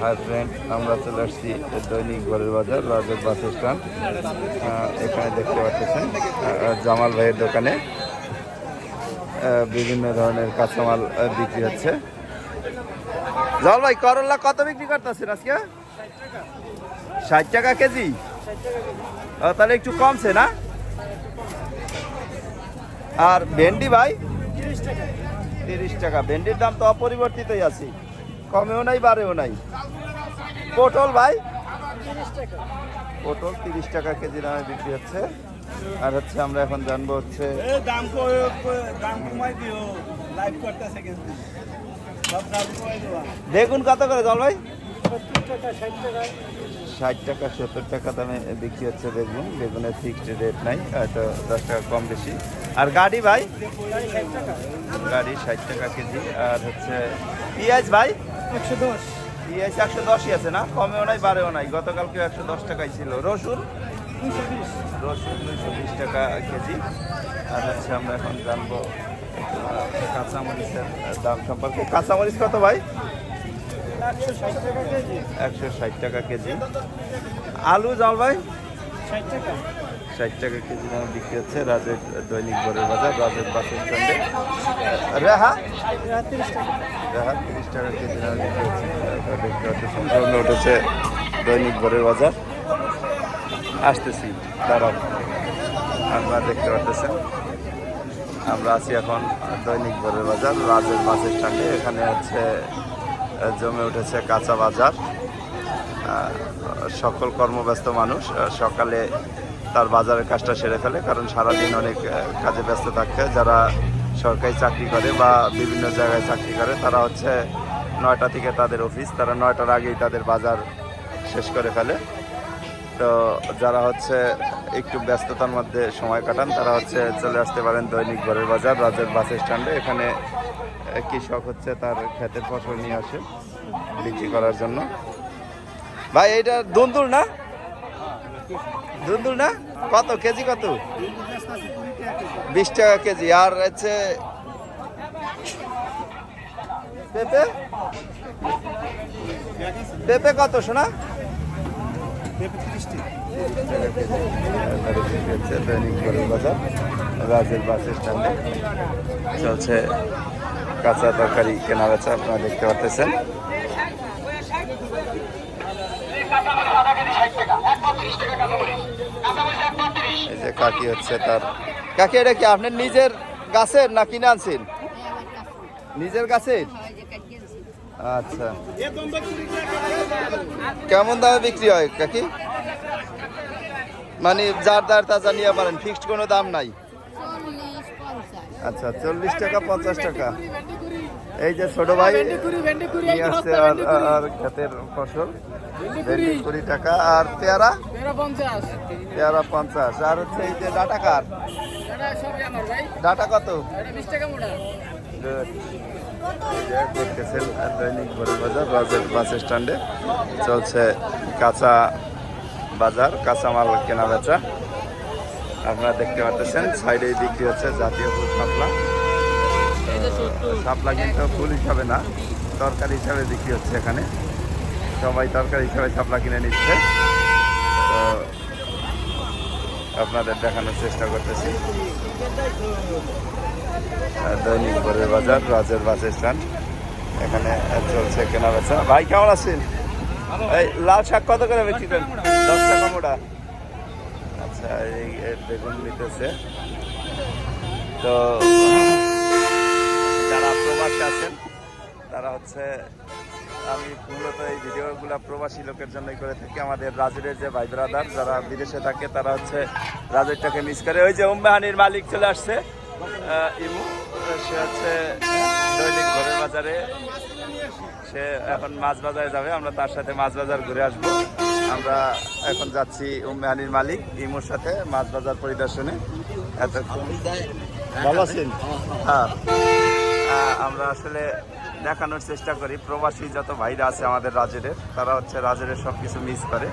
Hi friend, আমরা চলে আসছি দৈনিক ঘরের বাজার, রাজের বাস স্ট্যান্ড। এখানে দেখতে পাচ্ছেন জামাল ভাইয়ের দোকানে। বিভিন্ন ধরনের কাঁচামাল বিক্রি হচ্ছে। জল ভাই করল্লা কত বিক্রি করতেছেন আজকে? ষাট টাকা কেজি? তাহলে একটু কমছে না? আর ভেন্ডি ভাই? তিরিশ টাকা। ভেন্ডির দাম তো অপরিবর্তিতই আছে। কমেও নাই বাড়েও নাই। পটল ভাই? পটল তিরিশ টাকা কেজি দামে বিক্রি হচ্ছে। আর হচ্ছে আমরা এখন জানব হচ্ছে দেখুন বেগুন কত করে জল ভাই? সত্তর টাকা ষাট টাকা। ষাট টাকা সত্তর টাকা দামে বিক্রি হচ্ছে বেগুন। বেগুনের ফিক্সড রেট নাই হয়তো দশ টাকা কম বেশি। আর গাড়ি ভাই? টাকা গাড়ি ষাট টাকা কেজি। আর হচ্ছে পেঁয়াজ ভাই? একশো দশ। পেঁয়াজ একশো দশই আছে না? কমেও নাই বাড়েও নাই। গতকালকে একশো দশ টাকাই ছিল। রসুন? দুশো রসুন দুইশো বিশ টাকা কেজি। আর হচ্ছে আমরা এখন জানব কাঁচামরিচের দাম সম্পর্কে। কাঁচামরিচ কত ভাই? একশো ষাট টাকা কেজি। আলু জাল ভাই? ষাট টাকা কেজি দামে বিক্রি হচ্ছে রাজের দৈনিক ভোরের বাজার, রাজের বাস স্ট্যান্ডে রেহা? রেহা, তিরিশ টাকা কেজি দামে বিক্রি হচ্ছে। দেখতে পাচ্ছেন ধন্য উঠেছে দৈনিক ভোরের বাজার। আসতেছি, দাঁড়াও। আপনারা দেখতে পাচ্ছেন আমরা আছি এখন দৈনিক ভোরের বাজার, রাজের বাস স্ট্যান্ডে এখানে হচ্ছে জমে উঠেছে কাঁচা বাজার। সকল কর্মব্যস্ত মানুষ সকালে তার বাজারের কাজটা সেরে ফেলে, কারণ সারাদিন অনেক কাজে ব্যস্ত থাকে যারা সরকারি চাকরি করে বা বিভিন্ন জায়গায় চাকরি করে, তারা হচ্ছে নয়টা থেকে তাদের অফিস, তারা নয়টার আগেই তাদের বাজার শেষ করে ফেলে। তো যারা হচ্ছে একটু ব্যস্ততার মধ্যে সময় কাটান, তারা হচ্ছে চলে আসতে পারেন দৈনিক ঘরের বাজার, রাজের বাস স্ট্যান্ডে। এখানে কৃষক হচ্ছে তার ক্ষেতের ফসল নিয়ে আসে বিক্রি করার জন্য। ভাই এইটা দুন্দুল না? দুন্দুর না? কত? কেজি কত? বিশ টাকা কেজি। আর হচ্ছে পেঁপে? পেঁপে কত শোনা দৈনিক ঘরের বাজার রাজের বাস স্ট্যান্ডে। চলছে কাঁচা তরকারি কেনা বেচা আপনারা দেখতে পাচ্ছেন এই যে কাকি হচ্ছে তার কাকি এটা কি আপনার নিজের গাছের না কিনে আনছেন? নিজের গাছের? আচ্ছা। কেমন দামে বিক্রি হয় কাকি? মানে যার দার তাজা নিয়ে পারেন ফিক্সড কোনো দাম নাই? আচ্ছা চল্লিশ টাকা পঞ্চাশ টাকা। এই যে ছোট ভাই আসছে আর আর ক্ষেতের ফসল। কুড়ি। টাকা। আর পেয়ারা? পেয়ারা পঞ্চাশ। আর হচ্ছে এই যে ডাটা কার? ডাটা কত? দেখতেছেন দৈনিক বাজার রাজের বাস স্ট্যান্ডে। চলছে কাঁচা বাজার কাঁচামাল কেনা বেচা আপনারা দেখতে পাচ্ছেন সাইডে বিক্রি হচ্ছে জাতীয় ফুল শাপলা। শাপলা কিন্তু ফুল হিসাবে না, তরকারি হিসাবে বিক্রি হচ্ছে এখানে। সবাই তরকারি হিসাবে শাপলা কিনে নিচ্ছে। তো আপনাদের দেখানোর চেষ্টা করতেছি। দৈনিক ভোরের বাজার, রাজের বাস স্ট্যান্ড। এখানে চলছে কেনা বেচা ভাই, কেমন আছেন? এই লাল শাক কত করে বিক্রি করেন? দশ টাকা মোটা আচ্ছা এই বেগুন নিতেছে। তো যারা প্রবাসী আছেন তারা হচ্ছে আমি মূলত এই ভিডিওগুলো প্রবাসী লোকের জন্যই করে থাকি। আমাদের রাজুরের যে ভাই ব্রাদার যারা বিদেশে থাকে তারা হচ্ছে রাজুরটাকে মিস করে। ওই যে উম্বাহানির মালিক চলে আসছে ইমু সে হচ্ছে দৈনিক ঘরের বাজারে। সে এখন মাছ বাজারে যাবে আমরা তার সাথে মাছ বাজার ঘুরে আসব। আমরা এখন যাচ্ছি উম্মেহানির মালিক ইমুর সাথে মাছ বাজার পরিদর্শনে। এতক্ষণ ভালো আছেন? হ্যাঁ। আমরা আসলে দেখানোর চেষ্টা করি। প্রবাসী যত ভাইরা আছে আমাদের রাজেরের তারা হচ্ছে রাজেরের সব কিছু মিস করে।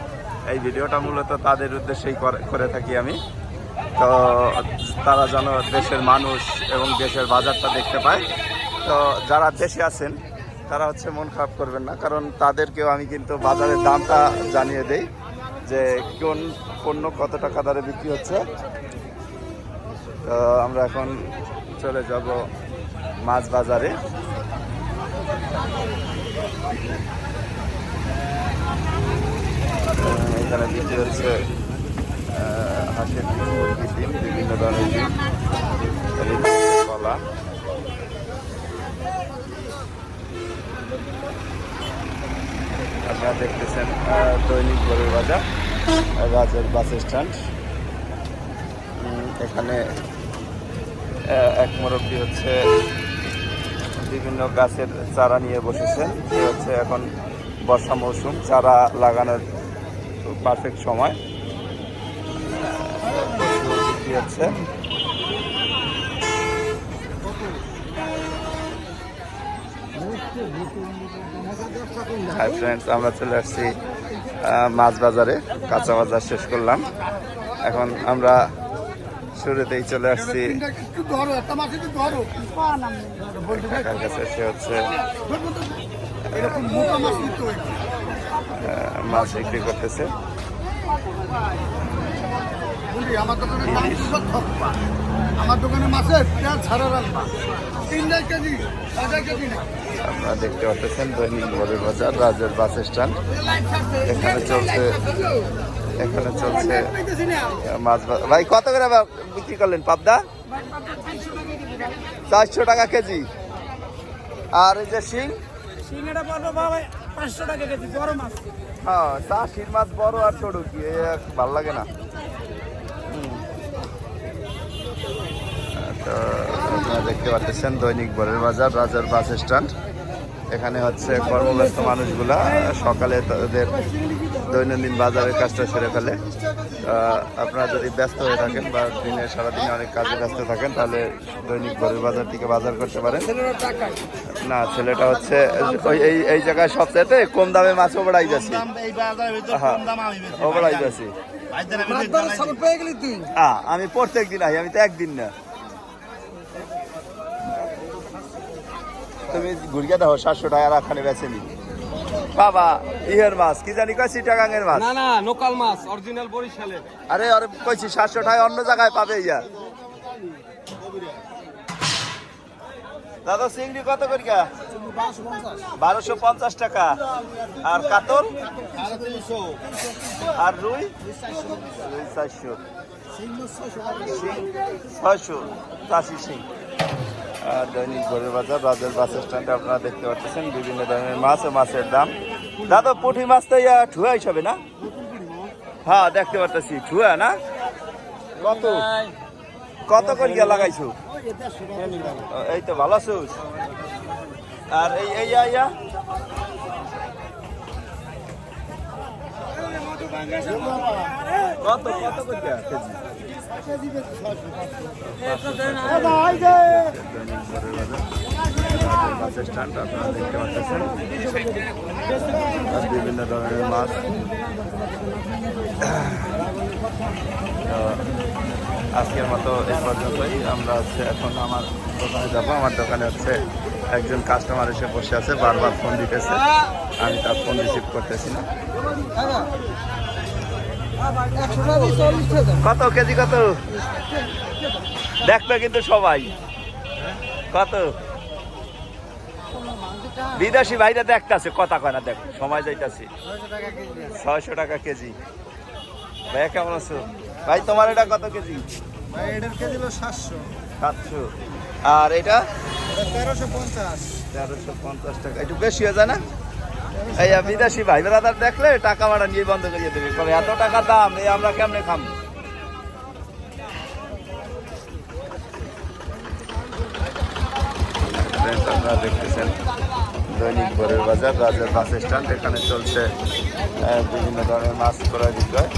এই ভিডিওটা মূলত তাদের উদ্দেশ্যেই করে- করে থাকি আমি। তো তারা যেন দেশের মানুষ এবং দেশের বাজারটা দেখতে পায়। তো যারা দেশে আছেন, তারা হচ্ছে মন খারাপ করবেন না। কারণ তাদেরকেও আমি কিন্তু বাজারের দামটা জানিয়ে দেই যে কোন পণ্য কত টাকা দরে বিক্রি হচ্ছে। তো আমরা এখন চলে যাব মাছ বাজারে। এখানে বিক্রি হচ্ছে হাঁসের ডিম বিভিন্ন ধরনের ডিম, কলা। আপনারা দেখতেছেন দৈনিক গরুর বাজার, রাজের বাস স্ট্যান্ড। এখানে এক মুরব্বী হচ্ছে বিভিন্ন গাছের চারা নিয়ে বসেছেন। সে হচ্ছে এখন বর্ষা মৌসুম, চারা লাগানোর পারফেক্ট সময়। হচ্ছে হাই ফ্রেন্ডস আমরা চলে আসছি মাছ বাজারে। কাঁচা বাজার শেষ করলাম। এখন আমরা শুরুতেই চলে আসছি। কাকার কাছে সে হচ্ছে মাছ বিক্রি করতেছে। আমার দোকানে আমার দোকানে মাছের পেঁয়াজ ছাড়া রাখবা তিনটা কেজি আধা কেজি না। আপনারা দেখতে পাচ্ছেন দৈনিক বড়ের বাজার রাজের বাস স্ট্যান্ড। এখানে চলছে এখানে চলছে মাছ ভাই, কত করে বিক্রি করলেন? পাবদা? চারশো টাকা কেজি। আর এই যে শিং? বাবা কেজি বড় মাছ হ্যাঁ বড় আর ছোট কি? ভালো লাগে না। তো আপনারা দেখতে পাচ্ছেন দৈনিক বরের বাজার, রাজার বাস স্ট্যান্ড। এখানে হচ্ছে কর্মব্যস্ত মানুষগুলা সকালে তাদের দৈনন্দিন বাজারের কাজটা সেরে ফেলে। আপনারা যদি ব্যস্ত হয়ে থাকেন বা দিনে সারাদিনে অনেক কাজে ব্যস্ত থাকেন তাহলে দৈনিক বরের বাজার থেকে বাজার করতে পারেন। না ছেলেটা হচ্ছে ওই এই এই জায়গায় সবচেয়ে কম দামে মাছ ওবড়াই যাচ্ছি এই বাজারের ভিতরে কম দাম আমি বেশি ওবড়াই যাচ্ছে ভাইদের আমি রেট জানাই পেয়ে গেলি তুই। আমি প্রত্যেক দিন আই আমি তো একদিন না। তুমি ঘুরিয়ে দেখো সাতশো টাকা রাখানে বেছে নি বাবা ইহের মাছ কি জানি কয় চিটাগাঙের মাছ? না না লোকাল মাছ অরিজিনাল বরিশালের। আরে আরে কইছি সাতশো টাকা অন্য জায়গায় পাবে ইয়া। দাদা চিংড়ি কত করি গা বারোশো পঞ্চাশ টাকা। আর কাতল? আর রুই? রুই চারশো। সিং ছয়শো। চাষি সিং দৈনিক গড়ের বাজার রাজের বাস স্ট্যান্ডে আপনারা দেখতে পাচ্ছেন বিভিন্ন ধরনের মাছ ও মাছের দাম। দাদা পুঁটি মাছ তো ইয়া ঠুয়া হিসাবে না? হ্যাঁ দেখতে পারতেছি ঠুয়া না? কত? কত করে করিয়া লাগাইছো? এই তো ভালো আছো? আর এই এই ইয়া, কত কত করিয়া কেজি? বিভিন্ন ধরনের মাছ আজকের মতো এই পর্যন্তই। আমরা হচ্ছে এখন আমার দোকানে যাব। আমার দোকানে হচ্ছে একজন কাস্টমার এসে বসে আছে, বারবার ফোন দিতেছে। আমি তার ফোন রিসিভ করতেছি না। কত কেজি কত? দেখবে কিন্তু সবাই। কত? বিদেশি ভাইরা দেখতেছে কথা কয় না দেখ সময় যাইতাছে। ছয়শো টাকা কেজি। ভাই কেমন আছো? ভাই তোমার এটা কত কেজি? ভাই এটার কেজি হলো সাতশো। সাতশো। আর এটা তেরোশো পঞ্চাশ। তেরোশো পঞ্চাশ টাকা। একটু বেশি হয়ে যায় না? এই বিদেশি ভাই ব্রাদার দেখলে টাকা ভাড়া নিয়ে বন্ধ করিয়ে দেবে। কবে এত টাকা দাম, এই আমরা কেমনে খাম? দেখতেছেন দৈনিক ভোরের বাজার, রাজার বাস স্ট্যান্ড, এখানে চলছে বিভিন্ন ধরনের মাছ ক্রয় বিক্রয়।